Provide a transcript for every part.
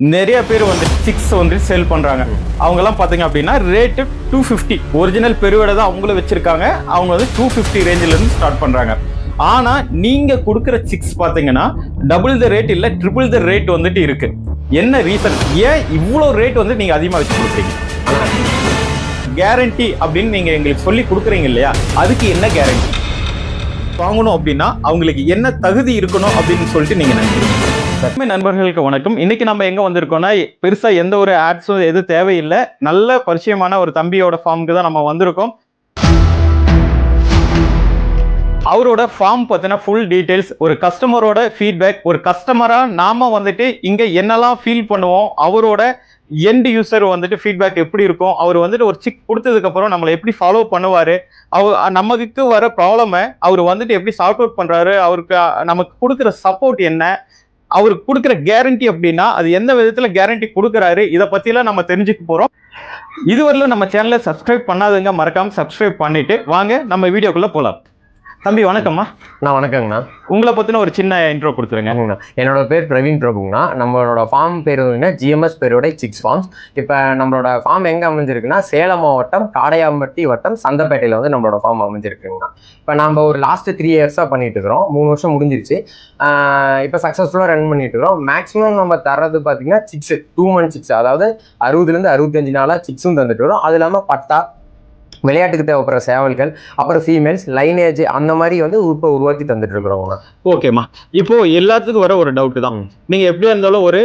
நிறைய பேர் வந்து சிக்ஸ் வந்து சேல் பண்றாங்க. அவங்கெல்லாம் பாத்தீங்க அப்படின்னா ரேட்டு டூ ஃபிஃப்டி ஒரிஜினல் பெருவிட தான் அவங்களும் வச்சிருக்காங்க. அவங்க வந்து டூ ஃபிஃப்டி ரேஞ்சில இருந்து ஸ்டார்ட் பண்றாங்க. ஆனா நீங்க கொடுக்குற சிக்ஸ் பாத்தீங்கன்னா டபுள் த ரேட் இல்ல ட்ரிபிள் த ரேட் வந்துட்டு இருக்கு. என்ன ரீசன் ஏன் இவ்வளோ ரேட் வந்து நீங்க அதிகமா வச்சு கொடுக்குறீங்க? கேரண்டி அப்படின்னு நீங்க எங்களுக்கு சொல்லி கொடுக்குறீங்க இல்லையா? அதுக்கு என்ன கேரண்டி வாங்கணும் அப்படின்னா அவங்களுக்கு என்ன தகுதி இருக்கணும் அப்படின்னு சொல்லிட்டு நீங்க நினைக்கிறீங்க. சார் நண்பர்களுக்கு வணக்கம். இன்னைக்கு நம்ம எங்க வந்திருக்கோம்னா பெருசா எந்த ஒரு ஆட்ஸும் எதுவும் தேவையில்லை. நல்ல பரிச்சயமான ஒரு தம்பியோட ஃபார்முக்கு தான் நம்ம வந்திருக்கோம். அவரோட ஃபார்ம் பார்த்தீங்கன்னா ஃபுல் டீட்டெயில்ஸ் ஒரு கஸ்டமரோட ஃபீட்பேக் ஒரு கஸ்டமராக நாம் வந்துட்டு இங்கே என்னெல்லாம் ஃபீல் பண்ணுவோம் அவரோட எண்ட் யூசர் வந்துட்டு ஃபீட்பேக் எப்படி இருக்கும் அவர் வந்துட்டு ஒரு சிக் கொடுத்ததுக்கப்புறம் நம்மளை எப்படி ஃபாலோ பண்ணுவார் அவர் நமக்கு வர ப்ராப்ளமை அவர் வந்துட்டு எப்படி சார்ட் அவுட் பண்ணுறாரு அவருக்கு நமக்கு கொடுக்குற சப்போர்ட் என்ன அவருக்கு கொடுக்குற கேரண்டி அப்படின்னா அது எந்த விதத்தில் கேரண்டி கொடுக்குறாரு இதை பற்றிலாம் நம்ம தெரிஞ்சுக்க போகிறோம் இதுவரையிலும் நம்ம சேனலை சப்ஸ்கிரைப் பண்ணாதவங்க மறக்காமல் சப்ஸ்கிரைப் பண்ணிவிட்டு வாங்க நம்ம வீடியோக்குள்ளே போகலாம் தம்பி வணக்கம்மா. நான் வணக்கங்கண்ணா. உங்களை பற்றின ஒரு சின்ன இன்ட்ரோ கொடுத்துருங்க. என்னோட பேர் பிரவீன் பிரபுங்கண்ணா. நம்மளோட ஃபார்ம் பேர் ஜிஎம்எஸ் பேரோட சிக்ஸ் ஃபார்ம்ஸ் இப்போ நம்மளோட ஃபார்ம் எங்கே அமைஞ்சிருக்குன்னா சேலம் மாவட்டம் காடையாம்பட்டி வட்டம் சந்தப்பேட்டையில் வந்து நம்மளோட ஃபார்ம் அமைஞ்சிருக்குங்கண்ணா. இப்போ நம்ம ஒரு லாஸ்ட் த்ரீ இயர்ஸாக பண்ணிட்டு இருக்கிறோம். மூணு வருஷம் முடிஞ்சிருச்சு. இப்போ சக்ஸஸ்ஃபுல்லாக ரன் பண்ணிட்டு இருக்கிறோம். மேக்ஸிமம் நம்ம தர்றது பார்த்தீங்கன்னா சிக்ஸ் டூ மந்த் சிக்ஸ் அதாவது அறுபதுலேருந்து அறுபத்தஞ்சு நாளாக சிக்ஸும் தந்துட்டு வரோம். அது இல்லாமல் பட்டா விளையாட்டுக்கு தேவைப்படுற சேவல்கள் அப்புறம் ஃபீமேல்ஸ் லைனேஜ் அந்த மாதிரி வந்து இப்போ உருவாக்கி தந்துட்டு இருக்கிறோங்கண்ணா ஓகேம்மா. இப்போ எல்லாத்துக்கும் வர ஒரு டவுட் தான். ம். நீங்க எப்படியா இருந்தாலும் ஒரு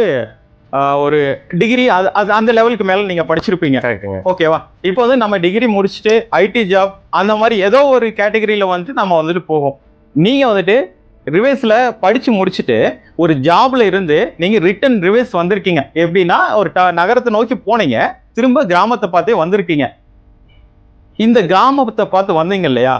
ஒரு டிகிரி அது அந்த லெவலுக்கு மேல நீங்க படிச்சிருப்பீங்க. ஓகேவா? இப்போ வந்து நம்ம டிகிரி முடிச்சுட்டு ஐடி ஜாப் அந்த மாதிரி ஏதோ ஒரு கேட்டகரியில வந்து நம்ம வந்துட்டு போவோம். நீங்க வந்துட்டு ரிவேஸ்ல படிச்சு முடிச்சுட்டு ஒரு ஜாப்ல இருந்து நீங்க ரிட்டன் ரிவேஸ் வந்திருக்கீங்க. எப்படின்னா ஒரு நகரத்தை நோக்கி போனீங்க. திரும்ப கிராமத்தை பார்த்தே வந்திருக்கீங்க. இந்த கிராமத்தை பார்த்து வந்தீங்க இல்லையா?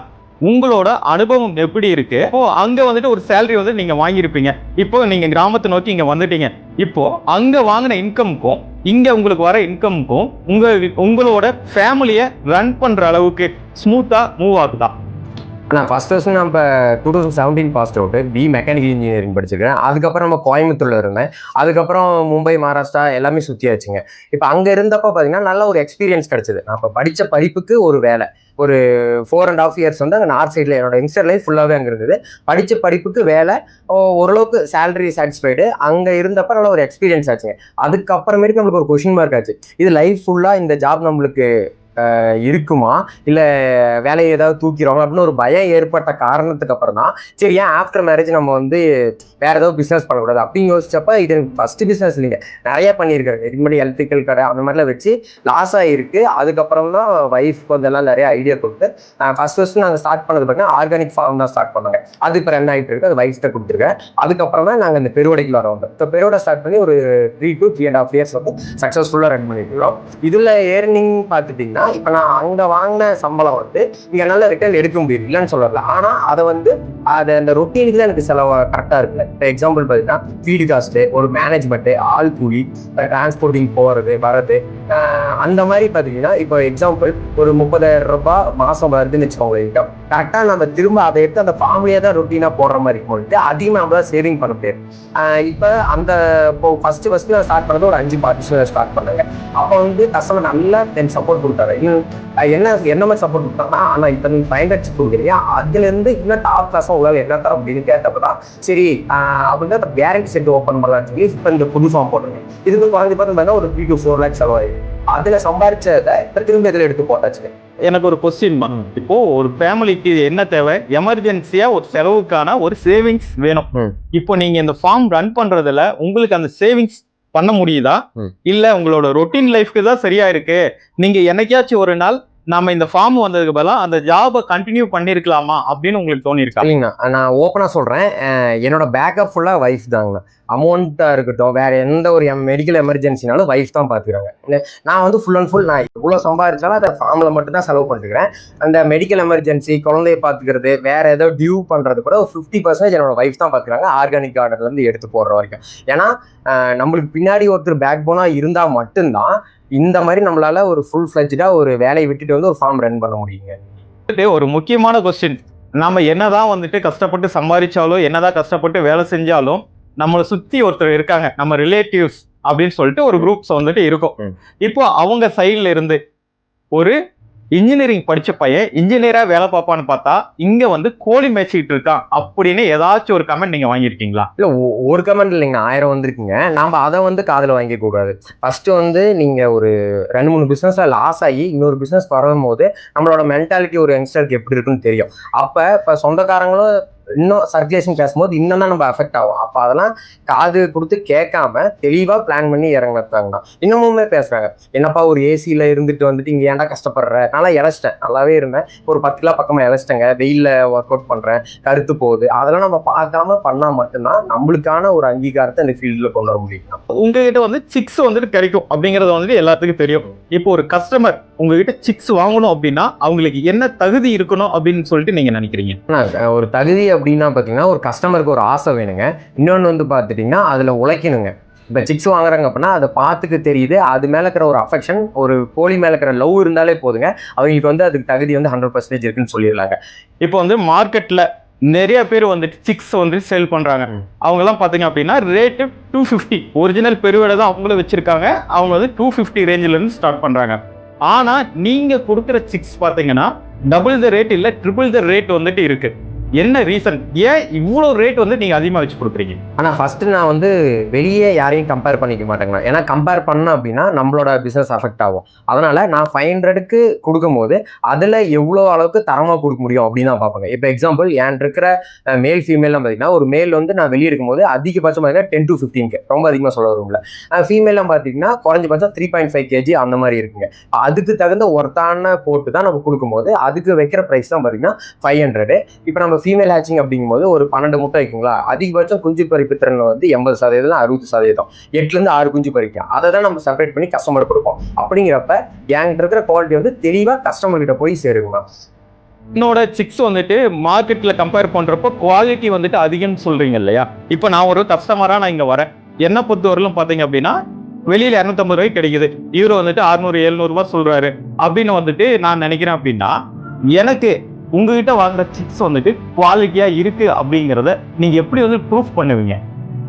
உங்களோட அனுபவம் எப்படி இருக்கு? இப்போ அங்க வந்துட்டு ஒரு சேலரி வந்து நீங்க வாங்கியிருப்பீங்க. இப்போ நீங்க கிராமத்தை நோக்கி இங்க வந்துட்டீங்க. இப்போ அங்க வாங்கின இன்கம்க்கும் இங்க உங்களுக்கு வர இன்கம்க்கும் உங்க உங்களோட ஃபேமிலியை ரன் பண்ற அளவுக்கு ஸ்மூத்தா மூவ் ஆகுதா? நான் ஃபஸ்ட் ஃபர்ஸ்ட் நான் இப்போ two thousand seventeen passed out B mechanical engineering படிச்சிருக்கேன். அதுக்கப்புறம் நம்ம கோயம்புத்தூரில் இருந்தேன். அதுக்கப்புறம் மும்பை மகாராஷ்டிரா எல்லாமே சுற்றியாச்சுங்க இப்போ அங்கே இருந்தப்போ பார்த்தீங்கன்னா நல்ல ஒரு எக்ஸ்பீரியன்ஸ் கிடச்சிது. நான் இப்போ படித்த படிப்புக்கு ஒரு வேலை. ஒரு ஃபோர் அண்ட் ஆஃப் இயர்ஸ் வந்து அங்கே நார்த் சைடில் என்னோட யங்ஸ்டர் லைஃப் ஃபுல்லாகவே அங்கே இருந்தது. படித்த படிப்புக்கு வேலை. ஓ- ஓரளவுக்கு சேலரி சாட்டிஸ்ஃபைடு அங்கே இருந்தப்போ நல்ல ஒரு எக்ஸ்பீரியன்ஸ் ஆச்சுங்க. அதுக்கப்புறமேட்டு நம்மளுக்கு ஒரு கொஷின் மார்க் ஆச்சு. இது லைஃப் ஃபுல்லாக இந்த ஜாப் நம்மளுக்கு இருக்குமா? இல்லை வேலையை ஏதாவது தூக்கிடுவாங்க அப்படின்னு ஒரு பயம் ஏற்பட்ட காரணத்துக்கு அப்புறம் தான் சரி ஏன் ஆஃப்டர் மேரேஜ் நம்ம வந்து வேற ஏதோ பிஸ்னஸ் பண்ணக்கூடாது? அப்படின்னு யோசிச்சப்ப இது ஃபஸ்ட்டு பிஸ்னஸ் இல்லைங்க. நிறைய பண்ணியிருக்காரு இதுக்கு முன்னாடி எலக்ட்ரிக்கல் கடை அந்த மாதிரிலாம் வச்சு லாஸ் ஆகிருக்கு அதுக்கப்புறம் தான் ஒய்ஃப்க்கு அதெல்லாம் நிறைய ஐடியா கொடுத்து ஃபர்ஸ்ட் ஃபஸ்ட்டு நாங்கள் ஸ்டார்ட் பண்ணது பார்த்தீங்கன்னா ஆர்கானிக் ஃபார்ம் தான் ஸ்டார்ட் பண்ணாங்க. அது இப்போ ரன் ஆகிட்டு இருக்கு. அது வைஃப்ட்ட கொடுத்துருக்கேன். அதுக்கப்புறம் தான் நாங்கள் இந்த பெருவடைக்கு வரோம் இப்போ பெருவடை ஸ்டார்ட் பண்ணி ஒரு three to three and half years வந்து சக்ஸஸ்ஃபுல்லாக ரன் பண்ணிட்டு இருக்கோம். இதில் ஏர்னிங் பார்த்துட்டிங்கன்னா இப்போ நான் அங்கே வாங்கின சம்பளம் வந்து இங்கே நல்ல ரிட்டர்ன் எடுக்க முடியும் இல்லைன்னு சொல்லல. ஆனால் அதை வந்து அது அந்த ரொட்டீனுக்கு தான் எனக்கு செலவு கரெக்டாக இருக்குல்ல. இப்போ எக்ஸாம்பிள் பார்த்தீங்கன்னா ஃபீடு காஸ்ட்டு ஒரு மேனேஜ்மெண்ட்டு ஆள் கூலி டிரான்ஸ்போர்ட்டிங் போகிறது வர்றது அந்த மாதிரி பார்த்தீங்கன்னா இப்போ எக்ஸாம்பிள் ஒரு முப்பதாயிரம் ரூபாய் மாதம் வருதுன்னு வச்சுக்கோங்க இன்கம் கரெக்டாக நம்ம திரும்ப அதை எடுத்து அந்த ஃபேமிலியாக தான் ரொட்டீனாக போடுற மாதிரி போட்டு அதிகமாக நம்ம தான் சேவிங் பண்ண முடியாது இப்போ அந்த இப்போ ஃபர்ஸ்ட் ஃபஸ்ட்டு நான் ஸ்டார்ட் பண்ணது ஒரு அஞ்சு பார்ட்டிஷன் ஸ்டார்ட் பண்ணாங்க. அப்போ வந்து கஸ்டமர் நல்லா தென் சப்போர்ட் கொடுத்தாரு. இன்னும் என்ன என்ன மாதிரி சப்போர்ட் கொடுத்தாங்கன்னா ஆனால் இப்போ நீ பயன்படுத்தி கொடுக்குறியா அதுலேருந்து இன்னும் டாப் கிளாஸாக உங்களால் என்ன தர அப்படின்னு கேட்டப்ப தான் சரி அப்படின்னு அந்த கேரண்டி செட் ஓப்பன் பண்ணலாம்னு சொல்லி இப்போ இந்த புது ஃபார்ம் போட்டுருங்க இதுக்கு குறைஞ்ச பார்த்தீங்கன்னா ஒரு த்ரீ டு ஃபோர் லேக்ஸ் செலவாயிடும் அதில் சம்பாரிச்சதை திரும்ப இதில் எடுத்து போட்டாச்சு? எனக்கு ஒரு கொஸ்டின் இப்போ ஒரு ஃபேமிலிக்கு என்ன தேவை? எமர்ஜென்சியா ஒரு செலவுக்கான ஒரு சேவிங்ஸ் வேணும். இப்போ நீங்க இந்த ஃபார்ம் ரன் பண்றதுல உங்களுக்கு அந்த சேவிங்ஸ் பண்ண முடியுதா. இல்ல உங்களோட ரொட்டீன் லைஃப்க்கு தான் சரியா இருக்கு நீங்க என்னைக்காச்சும் ஒரு நாள் நம்ம இந்த ஃபார்ம் வந்ததுக்கு பதிலாக அந்த ஜாபை கண்டினியூ பண்ணியிருக்கலாமா அப்படின்னு உங்களுக்கு தோணிருக்கா இல்லைங்கண்ணா. நான் ஓப்பனாக சொல்கிறேன் என்னோட பேக்கப் ஃபுல்லாக ஒய்ஃப் தாங்கண்ணா. அமௌண்ட்டாக இருக்கட்டும் வேறு எந்த ஒரு மெடிக்கல் எமர்ஜென்சினாலும் ஒய்ஃப் தான் பார்த்துக்கிறாங்க நான் வந்து ஃபுல் அண்ட் ஃபுல் நான் எவ்வளோ சம்பாதிச்சாலும் அதை ஃபார்மில் மட்டும் தான் செலவு பண்ணிருக்கிறேன் அந்த மெடிக்கல் எமர்ஜென்சி குழந்தைய பார்த்துக்கிறது வேறு ஏதோ டியூ பண்ணுறது கூட ஒரு ஃபிஃப்டி பர்சன்டேஜ் என்னோட வைஃப் தான் பார்த்துக்கிறாங்க ஆர்கானிக் கார்டன்லேருந்து எடுத்து போடுற வரைக்கும். ஏன்னா நம்மளுக்கு பின்னாடி ஒருத்தர் பேக் போனாக இருந்தால் மட்டும்தான் இந்த மாதிரி நம்மளால ஒரு ஃபுல் ஃப்ளெஜ்டாக ஒரு வேலையை விட்டுட்டு வந்து ஒரு ஃபார்ம் ரன் பண்ண முடியுங்க. ஒரு முக்கியமான கொஸ்டின் நாம என்னதான் வந்துட்டு கஷ்டப்பட்டு சம்பாதிச்சாலும் என்னதான் கஷ்டப்பட்டு வேலை செஞ்சாலும் நம்மளை சுத்தி ஒருத்தர் இருக்காங்க. நம்ம ரிலேட்டிவ்ஸ் அப்படின்னு சொல்லிட்டு ஒரு குரூப்ஸ் வந்துட்டு இருக்கும். இப்போ அவங்க சைடுல இருந்து ஒரு இன்ஜினியரிங் படித்த பையன் இன்ஜினியராக வேலை பார்ப்பான்னு பார்த்தா இங்கே வந்து கோழி மேய்ச்சிக்கிட்டு இருக்கான் அப்படின்னு ஏதாச்சும் ஒரு கமெண்ட் நீங்கள் வாங்கியிருக்கீங்களா? இல்லை ஒரு கமெண்ட் இல்லைங்க ஆயிரம் வந்திருக்குங்க. நம்ம அதை வந்து காதில் வாங்கிக்க கூடாது. வந்து நீங்கள் ஒரு ரெண்டு மூணு பிஸ்னஸில் லாஸ் ஆகி இன்னொரு பிசினஸ் வரும்போது நம்மளோட மென்டாலிட்டி ஒரு யங்ஸ்டருக்கு எப்படி இருக்குன்னு தெரியும். அப்போ இப்போ சொந்தக்காரங்களும் இன்னும் சர்க்குலேஷன் பேசும்போது இன்னும் தான் நம்ம அஃபெக்ட் ஆகும். அப்ப அதெல்லாம் காது கொடுத்து கேட்காம தெளிவா பிளான் பண்ணி இறங்கினாங்க இன்னமுமே பேசுறாங்க. என்னப்பா ஒரு ஏசியில இருந்துட்டு வந்துட்டு இங்க ஏன்டா கஷ்டப்படுற? நல்லா இழைச்சிட்டேன். நல்லாவே இருந்தேன். ஒரு பத்து கிலோ பக்கமா இழைச்சிட்டேங்க. வெயில்ல ஒர்க் அவுட் பண்றேன். கருத்து போகுது. அதெல்லாம் நம்ம பார்க்காம பண்ணா மட்டும்தான் நம்மளுக்கான ஒரு அங்கீகாரத்தை இந்த ஃபீல்டில் கொண்டு வர முடியும் உங்ககிட்ட வந்து சிக்ஸ் வந்துட்டு கிடைக்கும் அப்படிங்கறது வந்துட்டு எல்லாத்துக்கும் தெரியும். இப்போ ஒரு கஸ்டமர் உங்ககிட்ட சிக்ஸ் வாங்கணும் அப்படின்னா அவங்களுக்கு என்ன தகுதி இருக்கணும் அப்படின்னு சொல்லிட்டு நீங்க நினைக்கிறீங்க? ஒரு தகுதி அப்படின்னா பார்த்தீங்கன்னா ஒரு கஸ்டமருக்கு ஒரு ஆசை வேணுங்க. இன்னொன்று வந்து பார்த்துட்டிங்கன்னா அதில் உழைக்கணுங்க. இப்போ சிக்ஸ் வாங்குறாங்க அப்படின்னா அதை பார்த்துக்க தெரியுது. அது மேலே இருக்கிற ஒரு அஃபெக்ஷன் ஒரு கோழி மேலே இருக்கிற லவ் இருந்தாலே போதுங்க. அவங்களுக்கு வந்து அதுக்கு தகுதி வந்து ஹண்ட்ரட் பர்சன்டேஜ் இருக்குன்னு சொல்லிடலாங்க. இப்போ வந்து மார்க்கெட்ல நிறைய பேர் வந்துட்டு சிக்ஸ் வந்து சேல் பண்றாங்க. ம். அவங்க எல்லாம் பாத்தீங்க அப்படின்னா ரேட்டு டூ ஃபிஃப்டி ஒரிஜினல் பெருவிட தான் அவங்களும் வச்சிருக்காங்க. அவங்க வந்து டூ ஃபிஃப்டி ரேஞ்சில இருந்து ஸ்டார்ட் பண்றாங்க. ஆனா நீங்க கொடுக்குற சிக்ஸ் பாத்தீங்கன்னா டபுள் த ரேட் இல்ல ட்ரிபிள் த ரேட் வந்துட்டு இருக்கு. என்ன ரீசன் ஏன் இவ்வளோ ரேட் வந்து நீங்கள் அதிகமாக வச்சு கொடுக்குறீங்க? ஆனால் ஃபஸ்ட்டு நான் வந்து வெளியே யாரையும் கம்பேர் பண்ணிக்க மாட்டேங்கண்ணா ஏன்னா கம்பேர் பண்ணோம் அப்படின்னா நம்மளோட பிஸ்னஸ் அஃபெக்ட் ஆகும். அதனால் நான் ஃபைவ் ஹண்ட்ரடுக்கு கொடுக்கும்போது அதில் எவ்வளோ அளவுக்கு தரமாக கொடுக்க முடியும் அப்படின்னு தான் பார்ப்பாங்க. இப்போ எக்ஸாம்பிள் என் இருக்கிற மேல் ஃபீமேல்லாம் பார்த்தீங்கன்னா ஒரு மேல் வந்து நான் வெளியே இருக்கும்போது அதிகபட்சம் பார்த்தீங்கன்னா டென் டு ஃபிஃப்டீன்க்கு ரொம்ப அதிகமாக சொல்ல வரும்ல ஃபீமேலாம் பார்த்தீங்கன்னா குறைஞ்சபட்சம் த்ரீ பாயிண்ட் ஃபைவ் கேஜி அந்த மாதிரி இருக்குங்க. அதுக்கு தகுந்த ஒர்த்தான போட்டு தான் நம்ம கொடுக்கும்போது அதுக்கு வைக்கிற ப்ரைஸ் தான் பார்த்தீங்கன்னா ஃபைவ் ஹண்ட்ரடு இப்போ நம்ம ஃபீமேல் ஹேச்சிங் அப்படிங்கும்போது ஒரு பன்னெண்டு முட்டை வைக்குங்களா? அதிகபட்சம் குஞ்சு பறிப்பு திறன் வந்து எண்பது சதவீதம் அறுபது சதவீதம். எட்டுலேருந்து ஆறு குஞ்சு பறிக்கும் அதை தான் நம்ம செப்பரேட் பண்ணி கஸ்டமர் கொடுப்போம். அப்படிங்கிறப்ப என்கிட்ட இருக்கிற குவாலிட்டி வந்து தெளிவாக கஸ்டமர்கிட்ட போய் சேருங்க என்னோட சிக்ஸ் வந்துட்டு மார்க்கெட்டில் கம்பேர் பண்ணுறப்போ குவாலிட்டி வந்துட்டு அதிகம்னு சொல்கிறீங்க இல்லையா? இப்போ நான் ஒரு கஸ்டமராக நான் இங்கே வரேன். என்ன பொறுத்தவரையிலும் பார்த்தீங்க அப்படின்னா வெளியில் இரநூத்தம்பது ரூபாய்க்கு கிடைக்குது. இவரு வந்துட்டு அறுநூறு எழுநூறுபா சொல்கிறாரு அப்படின்னு வந்துட்டு நான் நினைக்கிறேன் அப்படின்னா எனக்கு உங்ககிட்ட வாங்குற சிப்ஸ் வந்துட்டு குவாலிட்டியா இருக்கு அப்படிங்கிறத நீங்க எப்படி வந்து ப்ரூஃப் பண்ணுவீங்க?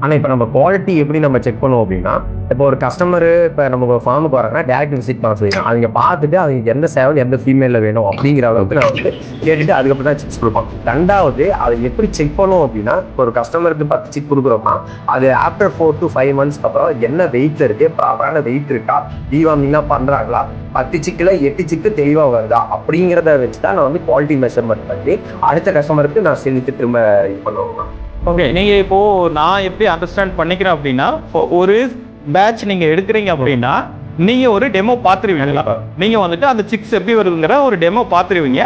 ஆனால் இப்போ நம்ம குவாலிட்டி எப்படி நம்ம செக் பண்ணுவோம் அப்படின்னா இப்போ ஒரு கஸ்டமர் இப்போ நம்ம ஃபார்முக்கு வராங்கன்னா டேரக்ட் விசிட் பண்ண சொல்லிடுறோம் அவங்க பார்த்துட்டு அவங்க எந்த சேவல் எந்த ஃபீமேலில் வேணும் அப்படிங்கிற அளவுக்கு நான் வந்து கேட்டுட்டு அதுக்கப்புறம் தான் செக்ஸ் கொடுப்போம் ரெண்டாவது அதை எப்படி செக் பண்ணுவோம் அப்படின்னா இப்போ ஒரு கஸ்டமருக்கு பத்து சிக் கொடுக்குறோம்னா அது ஆஃப்டர் ஃபோர் டு ஃபைவ் மந்த்ஸ்க்கு அப்புறம் என்ன வெயிட்ல இருக்கு ப்ராப்பரான வெயிட் இருக்கா டிவாமிங்லாம் பண்ணுறாங்களா பத்து சிக்கில் எட்டு சிக்கு தெளிவாக வருதா அப்படிங்கிறத வச்சு தான் நான் வந்து குவாலிட்டி மெஷர்மெண்ட் பண்ணி அடுத்த கஸ்டமருக்கு நான் செலுத்தி திரும்ப இது பண்ணுவேன். ஓகே நீங்கள் இப்போது நான் எப்படி அண்டர்ஸ்டாண்ட் பண்ணிக்கிறேன் அப்படின்னா இப்போ ஒரு பேட்ச் நீங்கள் எடுக்கிறீங்க அப்படின்னா நீங்கள் ஒரு டெமோ பார்த்துருவீங்க. நீங்கள் வந்துட்டு அந்த சிக்ஸ் எப்படி வருதுங்கிற ஒரு டெமோ பார்த்துருவீங்க.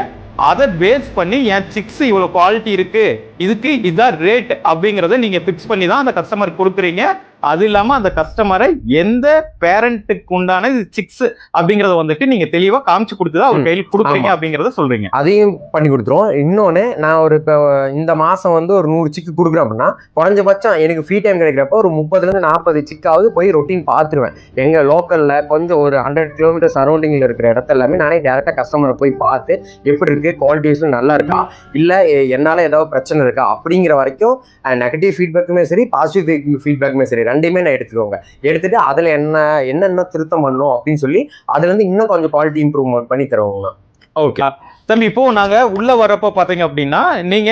அதை பேஸ் பண்ணி என் சிக்ஸ் இவ்வளோ குவாலிட்டி இருக்குது இதுக்கு இதான் ரேட் அப்படிங்கிறத நீங்கள் ஃபிக்ஸ் பண்ணி தான் அந்த கஸ்டமர் கொடுக்குறீங்க. அது இல்லாம அந்த கஸ்டமரை எந்த பேரண்ட்டுக்கு உண்டான சிக்ஸ் அப்படிங்கறத வந்துட்டு நீங்க தெளிவா காமிச்சு கொடுத்துதான் அவர். கையில் கொடுக்குறீங்க. அப்படிங்கறத சொல்றீங்க. அதையும் பண்ணி கொடுத்துருவோம். இன்னொன்று நான் ஒரு இப்போ இந்த மாதம் வந்து ஒரு நூறு சிக்கு கொடுக்குறேன் அப்படின்னா குறைஞ்சபட்சம் எனக்கு ஃப்ரீ டைம் கிடைக்கிறப்ப ஒரு முப்பதுலேருந்து நாற்பது சிக்காவது போய் ரொட்டீன் பார்த்துருவேன். எங்கள் லோக்கலில் கொஞ்சம் ஒரு ஹண்ட்ரட் கிலோமீட்டர் சரௌண்டிங்கில் இருக்கிற இடத்த எல்லாமே நானே டேரெக்டாக கஸ்டமரை போய் பார்த்து எப்படி இருக்குது குவாலிட்டிஸும் நல்லா இருக்கா? இல்லை என்னால் ஏதாவது பிரச்சனை இருக்கா? அப்படிங்கிற வரைக்கும் நெகட்டிவ் ஃபீட்பேக்குமே சரி பாசிட்டிவ் ஃபீட்பேக்குமே சரி. ரெண்டையுமே நான் எடுத்துக்கோங்க. எடுத்துட்டு அதில் என்ன என்னென்ன திருத்தம் பண்ணணும் அப்படின்னு சொல்லி அதுலேருந்து இன்னும் கொஞ்சம் குவாலிட்டி இம்ப்ரூவ்மெண்ட் பண்ணி தருவாங்க ஓகே தம்பி இப்போ நாங்க உள்ள வரப்போ பாத்தீங்க அப்படின்னா நீங்க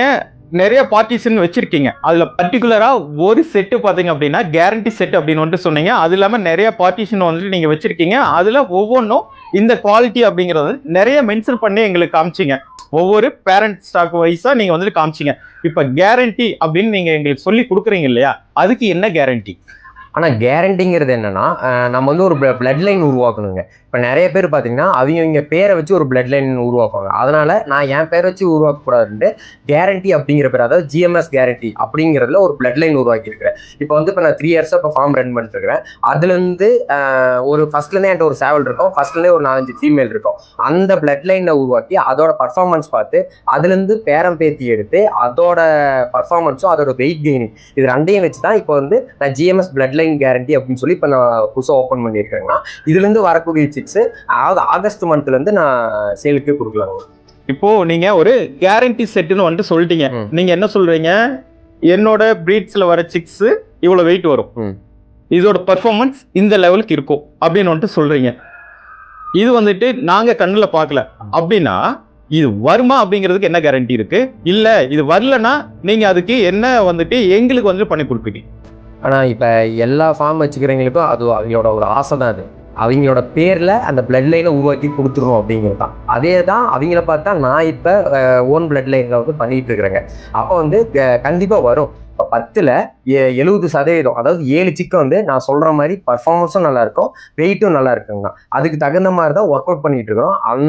நிறைய பார்ட்டிஷன் வச்சுருக்கீங்க. அதில் பர்டிகுலராக ஒரு செட்டு பார்த்தீங்க அப்படின்னா கேரண்டி செட் அப்படின்னு வந்துட்டு சொன்னீங்க. அது இல்லாமல் நிறைய பார்ட்டிஷன் வந்துட்டு நீங்கள் வச்சுருக்கீங்க. அதில் ஒவ்வொன்றும் இந்த குவாலிட்டி அப்படிங்கிறது வந்து நிறைய மென்ஷன் பண்ணி எங்களுக்கு காமிச்சிங்க. ஒவ்வொரு பேரண்ட் ஸ்டாக் வைஸாக நீங்கள் வந்துட்டு காமிச்சிங்க. இப்போ கேரண்டி அப்படின்னு நீங்கள் எங்களுக்கு சொல்லி கொடுக்குறீங்க இல்லையா? அதுக்கு என்ன கேரண்டி ஆனால் கேரண்டிங்கிறது என்னென்னா நம்ம வந்து ஒரு பிளட் லைன் உருவாக்கணுங்க. இப்போ நிறைய பேர் பார்த்தீங்கன்னா அவங்க இவங்க பேரை வச்சு ஒரு பிளட் லைன் உருவாக்குவாங்க. அதனால் நான் என் பேரை வச்சு உருவாக்கக்கூடாதுன்ட்டு கேரண்டி அப்படிங்கிற பேர் அதாவது ஜிஎம்எஸ் கேரண்டி அப்படிங்கிறதுல ஒரு பிளட் லைன் உருவாக்கியிருக்கிறேன். இப்போ வந்து இப்போ நான் த்ரீ இயர்ஸாக இப்போ ஃபார்ம் ரன் பண்ணிட்டுருக்கிறேன். அதுலேருந்து ஒரு ஃபர்ஸ்ட்லேருந்தே என்கிட்ட ஒரு சேவல் இருக்கும். ஃபர்ஸ்ட்லேருந்தே ஒரு நாலஞ்சு ஃபீமேல் இருக்கும். அந்த பிளட் லைனை உருவாக்கி அதோட பர்ஃபார்மன்ஸ் பார்த்து அதுலேருந்து பேரம் பேத்தி எடுத்து அதோட பர்ஃபார்மன்ஸும் அதோட வெயிட் கெயினிங் இது ரெண்டையும் வச்சு தான் இப்போ வந்து நான் ஜிஎம்எஸ் பிளட் லைன் கேரண்டி அப்படின்னு சொல்லி இப்போ நான் புதுசாக ஓப்பன் பண்ணியிருக்கேங்கன்னா இதுலேருந்து வரக்கூடிய சிக்ஸ் அதாவது ஆகஸ்ட் மந்த்லேருந்து நான் சேலுக்கு கொடுக்கலாங்க. இப்போ நீங்க ஒரு கேரண்டி செட்டுன்னு வந்துட்டு சொல்லிட்டீங்க. நீங்க என்ன சொல்றீங்க? என்னோட பிரீட்ஸ்ல வர சிக்ஸ் இவ்வளவு வெயிட் வரும். இதோட பர்ஃபார்மன்ஸ் இந்த லெவலுக்கு இருக்கும் அப்படின்னு வந்துட்டு சொல்றீங்க. இது வந்துட்டு நாங்க கண்ணுல பார்க்கல. அப்படின்னா இது வருமா அப்படிங்கிறதுக்கு என்ன கேரண்டி இருக்கு? இல்ல இது வரலன்னா நீங்க அதுக்கு என்ன வந்துட்டு எங்களுக்கு வந்துட்டு பண்ணி கொடுப்பீங்க? ஆனால் இப்போ எல்லா ஃபார்ம் வச்சுக்கிறவங்களுக்கும் அது அவங்களோட ஒரு ஆசை தான் அது. அவங்களோட பேரில் அந்த பிளட் லைனை உருவாக்கி கொடுத்துருவோம் அப்படிங்கிறது தான். அதே தான் அவங்கள பார்த்தா நான் இப்போ ஓன் பிளட் லைனில் வந்து பண்ணிகிட்டு இருக்கிறேங்க. அப்போ வந்து கண்டிப்பாக வரும். இப்போ பத்தில் எழுபது சதவீதம் அதாவது ஏழு சிக்கன் வந்து நான் சொல்கிற மாதிரி பர்ஃபார்மன்ஸும் நல்லா இருக்கும் வெயிட்டும் நல்லா இருக்குங்க. அதுக்கு தகுந்த மாதிரி தான் ஒர்க் அவுட் பண்ணிகிட்டு இருக்கிறோம். அந்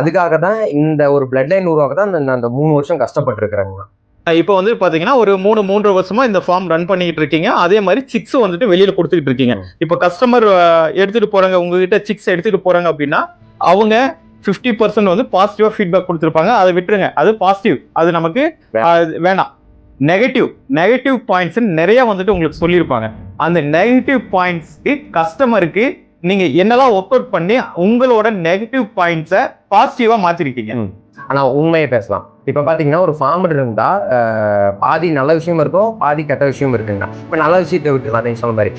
அதுக்காக தான் இந்த ஒரு பிளட் லைன் உருவாக்க தான் நான் அந்த மூணு வருஷம் கஷ்டப்பட்டுருக்குறேங்கண்ணா இப்போ வந்து பாத்தீங்கன்னா ஒரு மூணு மூன்று வருஷமா இந்த ஃபார்ம் ரன் பண்ணிட்டு இருக்கீங்க. அதே மாதிரி சிக்ஸ் வந்துட்டு வெளியில கொடுத்துட்டு இருக்கீங்க. இப்போ கஸ்டமர் எடுத்துட்டு போறாங்க உங்ககிட்ட சிக்ஸ் எடுத்துட்டு போறாங்க அப்படின்னா அவங்க 50% பர்சன்ட் வந்து பாசிட்டிவா ஃபீட்பேக் கொடுத்துருப்பாங்க. அதை விட்டுருங்க. அது பாசிட்டிவ் அது நமக்கு வேணாம். நெகட்டிவ் நெகட்டிவ் பாயிண்ட்ஸ் நிறைய வந்துட்டு உங்களுக்கு சொல்லியிருப்பாங்க. அந்த நெகட்டிவ் பாயிண்ட்ஸ்க்கு கஸ்டமருக்கு நீங்க என்னெல்லாம் ஒர்க் அவுட் பண்ணி உங்களோட நெகட்டிவ் பாயிண்ட்ஸை பாசிட்டிவா மாத்திருக்கீங்க. ஆனால் உண்மையை பேசலாம். இப்போ பார்த்தீங்கன்னா ஒரு ஃபார்மர் இருந்தால் பாதி நல்ல விஷயம் இருக்கும் பாதி கெட்ட விஷயம் இருக்குங்கண்ணா இப்போ நல்ல விஷயத்தை விட்டு நீங்கள் சொன்ன மாதிரி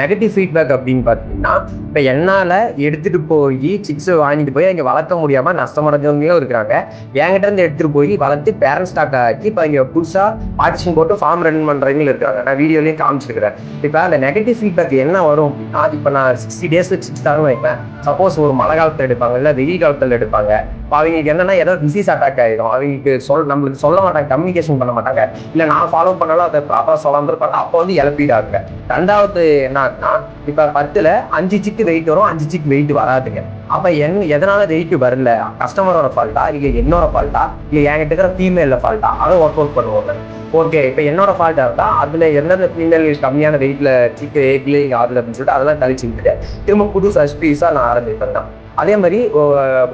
நெகட்டிவ் ஃபீட்பேக் அப்படின்னு பார்த்தீங்கன்னா இப்போ என்னால் எடுத்துகிட்டு போய் சிக்ஸை வாங்கிட்டு போய் அங்கே வளர்க்க முடியாமல் நஷ்டமடைஞ்சவங்களும் இருக்கிறாங்க. என்கிட்ட இருந்து எடுத்துகிட்டு போய் வளர்த்து பேரண்ட் ஸ்டாக் ஆக்கி இப்போ இங்கே புதுசாக பார்ட்டிஷன் போட்டு ஃபார்ம் ரன் பண்ணுறவங்களும் இருக்காங்க. நான் வீடியோலையும் காமிச்சிருக்கிறேன். இப்போ அந்த நெகட்டிவ் ஃபீட்பேக் என்ன வரும் அப்படின்னா இப்போ நான் சிக்ஸ்டி டேஸ் சிக்ஸ் தரம் வைப்பேன். சப்போஸ் ஒரு மழை காலத்தில் எடுப்பாங்க இல்லை வெயில் காலத்தில் எடுப்பாங்க. இப்போ அவங்களுக்கு என்னன்னா ஏதோ டிசீஸ் அட்டாக் ஆகிடும் அவங்களுக்கு சொல் நம்மளுக்கு சொல்ல மாட்டாங்க கம்யூனிகேஷன் பண்ண மாட்டாங்க. இல்லை நான் ஃபாலோ பண்ணாலும் அதை ப்ராப்பராக சொல்லாம இருப்பாங்க அப்போ வந்து இழப்பீடாங்க. ரெண்டாவது நான் இப்போ பத்தில் அஞ்சு சிக்கு வெயிட் வரும் அஞ்சு சிக்கு வெயிட் வராதுங்க. அப்போ என் எதனால வெயிட் வரல? கஸ்டமரோட ஃபால்ட்டா இல்லை என்னோட ஃபால்ட்டா இல்லை என்கிட்ட இருக்கிற ஃபீமேலில் ஃபால்ட்டா அதை ஒர்க் அவுட் பண்ணுவாங்க. ஓகே இப்போ என்னோட ஃபால்ட்டாக இருந்தா அதில் எந்தெந்த ஃபீமேல் கம்மியான வெயிட்டில் சிக்கு எக்லி ஆறுல அப்படின்னு சொல்லிட்டு அதெல்லாம் கழிச்சுக்கிட்டு திரும்ப புது சஸ்பீஸாக நான் ஆரம்பிப்பேன் தான். அதே மாதிரி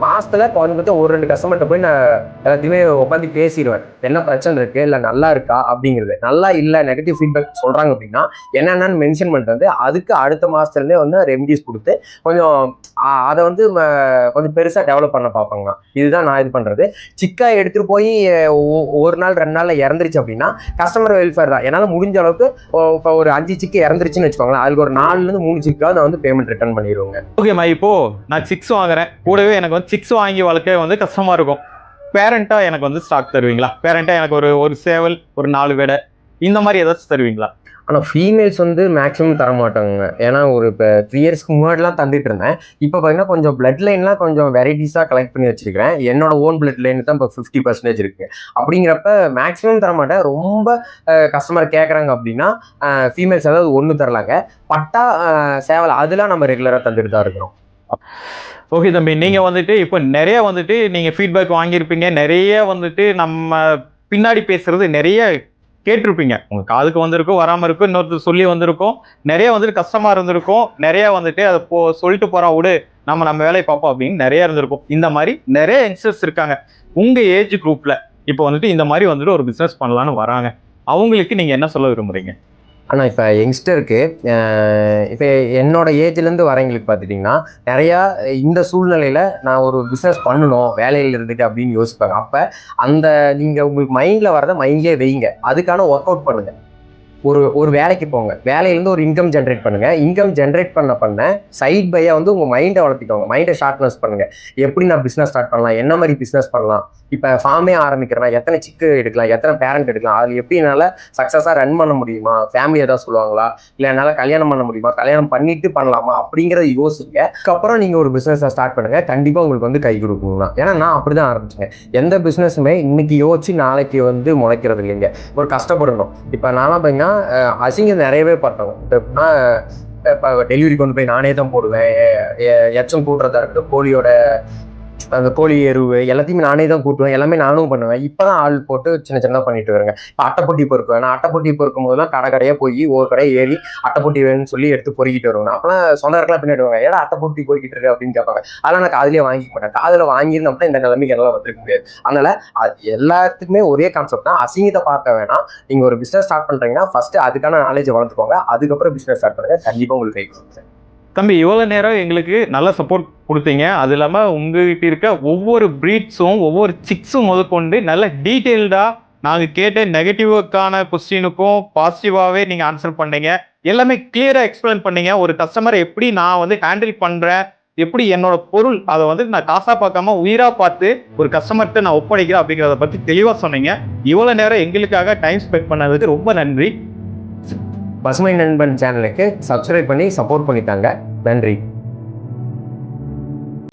மாசத்துல குறைஞ்சபட்சம் ஒரு ரெண்டு கஸ்டமர்கிட்ட போய் நான் எல்லாத்தையுமே உட்காந்து பேசிடுவேன். என்ன பிரச்சனை இருக்கு? இல்லை நல்லா இருக்கா? அப்படிங்கிறது. நல்லா இல்லை நெகட்டிவ் ஃபீட்பேக் சொல்றாங்க அப்படின்னா என்னென்னு மென்ஷன் பண்றது அதுக்கு அடுத்த மாசத்துலேருந்தே வந்து ரெமிடிஸ் கொடுத்து கொஞ்சம் அதை வந்து கொஞ்சம் பெருசா டெவலப் பண்ண பார்ப்பாங்க இதுதான் நான் இது பண்றது. சிக்கா எடுத்துட்டு போய் ஒ- ஒரு நாள் ரெண்டு நாள்ல இறந்துருச்சு அப்படின்னா கஸ்டமர் வெல்ஃபேர் தான். என்னால முடிஞ்ச அளவுக்கு இப்போ ஒரு அஞ்சு சிக்கு இறந்துருச்சுன்னு வச்சுக்கோங்களேன். அதுக்கு ஒரு நாலுல இருந்து மூணு சிக்கா நான் வந்து பேமெண்ட் ரிட்டர்ன் பண்ணிடுவேங்க. ஓகேம்மா இப்போ நான் சிக்ஸ் வாங்குறேன். கூடவே எனக்கு வந்து சிக்ஸ் வாங்கி வளர்க்க வந்து கஷ்டமாக இருக்கும். பேரண்ட்டாக எனக்கு வந்து ஸ்டாக் தருவீங்களா? பேரண்ட்டாக எனக்கு ஒரு ஒரு சேவல் ஒரு நாலு விடை இந்த மாதிரி ஏதாச்சும் தருவீங்களா? ஆனால் ஃபீமேல்ஸ் வந்து மேக்ஸிமம் தர மாட்டாங்க ஏன்னா ஒரு இப்போ த்ரீ இயர்ஸ்க்கு முன்னாடிலாம் தந்துட்டு இருந்தேன். இப்போ பார்த்தீங்கன்னா கொஞ்சம் பிளட் லைன்லாம் கொஞ்சம் வெரைட்டிஸாக கலெக்ட் பண்ணி வச்சிருக்கிறேன். என்னோட ஓன் பிளட் லைன் தான் இப்போ ஃபிஃப்டி பர்சன்டேஜ் இருக்கு. அப்படிங்கிறப்ப மேக்ஸிமம் தர மாட்டேன் ரொம்ப கஸ்டமர் கேட்குறாங்க அப்படின்னா ஃபீமேல்ஸ் ஏதாவது ஒன்று தரலாங்க. பட்டா சேவல் அதெல்லாம் நம்ம ரெகுலராக தந்துட்டு தான் இருக்கிறோம். ஓகே தம்பி நீங்கள் வந்துட்டு இப்போ நிறைய வந்துட்டு நீங்கள் ஃபீட்பேக் வாங்கியிருப்பீங்க. நிறைய வந்துட்டு நம்ம பின்னாடி பேசுகிறது நிறைய கேட்டிருப்பீங்க. உங்கள் காதுக்கு வந்திருக்கும் வராமல் இருக்கும் இன்னொருத்தர் சொல்லி வந்திருக்கும். நிறைய வந்துட்டு கஷ்டமாக இருந்திருக்கும். நிறைய வந்துட்டு அதை போ சொல்லிட்டு போறோம் விடு நம்ம நம்ம வேலையை பார்ப்போம் அப்படின்னு நிறைய இருந்திருக்கும். இந்த மாதிரி நிறைய யங்ஸ்டர்ஸ் இருக்காங்க. உங்கள் ஏஜ் குரூப்பில் இப்போ வந்துட்டு இந்த மாதிரி வந்துட்டு ஒரு பிஸ்னஸ் பண்ணலான்னு வராங்க. அவங்களுக்கு நீங்கள் என்ன சொல்ல விரும்புகிறீங்க ஆனால் இப்போ யங்ஸ்டருக்கு இப்போ என்னோட ஏஜ்லேருந்து வரவங்களுக்கு பார்த்துட்டிங்கன்னா நிறையா இந்த சூழ்நிலையில் நான் ஒரு பிஸ்னஸ் பண்ணணும் வேலையில் இருந்துட்டு அப்படின்னு யோசிப்பாங்க. அப்போ அந்த நீங்கள் உங்களுக்கு மைண்டில் வரதை மைண்ட்லேயே வைங்க. அதுக்கான ஒர்க் அவுட் பண்ணுங்கள் ஒரு ஒரு வேலைக்கு போங்க. வேலையிலேருந்து ஒரு இன்கம் ஜென்ரேட் பண்ணுங்கள் இன்கம் ஜென்ரேட் பண்ண பண்ண சைட் பையாக வந்து உங்கள் மைண்டை வளர்த்திக்கோங்க. மைண்டை ஷார்ப்னஸ் பண்ணுங்கள் எப்படி நான் பிஸ்னஸ் ஸ்டார்ட் பண்ணலாம்? என்ன மாதிரி பிஸ்னஸ் பண்ணலாம்? இப்போ ஃபார்மே ஆரம்பிக்கிறேன் எத்தனை சிக்கு எடுக்கலாம் எத்தனை பேரண்ட் எடுக்கலாம் அதில் எப்படி என்னால் சக்ஸஸாக ரன் பண்ண முடியுமா? ஃபேமிலி ஏதாவது சொல்லுவாங்களா? இல்லை என்னால் கல்யாணம் பண்ண முடியுமா? கல்யாணம் பண்ணிட்டு பண்ணலாமா? அப்படிங்கிறத யோசிங்க. அதுக்கப்புறம் நீங்கள் ஒரு பிஸ்னஸை ஸ்டார்ட் பண்ணுங்க. கண்டிப்பாக உங்களுக்கு வந்து கை கொடுக்குங்களா ஏன்னா நான் அப்படி தான் ஆரம்பிச்சேன். எந்த பிஸ்னஸுமே இன்னைக்கு யோசிச்சு நாளைக்கு வந்து முளைக்கிறது இல்லைங்க. ஒரு கஷ்டப்படணும். இப்போ நானும் பார்த்தீங்கன்னா அசிங்கம் நிறையவே பண்ணுறோம் எப்படின்னா இப்போ டெலிவரி கொண்டு போய் நானே தான் போடுவேன். எச்சம் கூட்டுறதா இருக்கட்டும் கோழியோட அந்த கோழி எருவு எல்லாத்தையுமே நானே தான் கூட்டுவேன். எல்லாமே நானும் பண்ணுவேன். இப்போதான் ஆள் போட்டு சின்ன சின்னதாக பண்ணிட்டு இருக்காங்க இப்போ அட்டைப்பொட்டி பொறுக்குவேன் நான் அட்டைப்பொட்டி பொறுக்கும் போதெல்லாம் கடை கடையாக போய் ஒரு கடையை ஏறி அட்டைப்பொட்டி வேணும்னு சொல்லி எடுத்து பொறுக்கிட்டு வருவேன். அப்பெல்லாம் சொந்தக்காரலாம் பின்னாடி வருவாங்க ஏடா அட்டைப்பொட்டி பொறுக்கிட்டு இருக்கு? அப்படின்னு கேட்பாங்க. அதெல்லாம் நான் காதலே வாங்கிக்க மாட்டேன். காதில் வாங்கியிருந்தோம் அப்படின்னா இந்த நிலைமைக்கு எல்லாம் வந்துருக்க முடியாது. அதனால அது எல்லாத்துக்குமே ஒரே கான்செப்ட் தான். அசிங்கத்தை பார்க்க வேணாம். நீங்க ஒரு பிசினஸ் ஸ்டார்ட் பண்றீங்கன்னா ஃபர்ஸ்ட் அதுக்கான நாலேஜ் வளர்த்துக்கோங்க. அதுக்கப்புறம் பிசினஸ் ஸ்டார்ட் பண்ணுங்க. கண்டிப்பா உங்களுக்கு கை தம்பி இவ்வளோ நேரம் எங்களுக்கு நல்ல சப்போர்ட் கொடுத்தீங்க. அது இல்லாமல் உங்ககிட்ட இருக்க ஒவ்வொரு ப்ரீட்ஸும் ஒவ்வொரு சிக்ஸும் முதற்கொண்டு நல்ல டீட்டெயில்டாக நாங்கள் கேட்ட நெகட்டிவுக்கான கொஸ்டினுக்கும் பாசிட்டிவாகவே நீங்கள் ஆன்சர் பண்ணீங்க. எல்லாமே கிளியராக எக்ஸ்பிளைன் பண்ணீங்க. ஒரு கஸ்டமரை எப்படி நான் வந்து ஹேண்டில் பண்ணுறேன் எப்படி என்னோட பொருள் அதை வந்து நான் காசாக பார்க்காம உயிராக பார்த்து ஒரு கஸ்டமர்கிட்ட நான் ஒப்படைக்கிறேன் அப்படிங்கிறத பற்றி தெளிவாக சொன்னீங்க. இவ்வளோ நேரம் எங்களுக்காக டைம் ஸ்பெண்ட் பண்ணதுக்கு ரொம்ப நன்றி. பசுமை நண்பன் சேனலுக்கு சப்ஸ்கிரைப் பண்ணி சப்போர்ட் பண்ணித்தாங்க. நன்றி.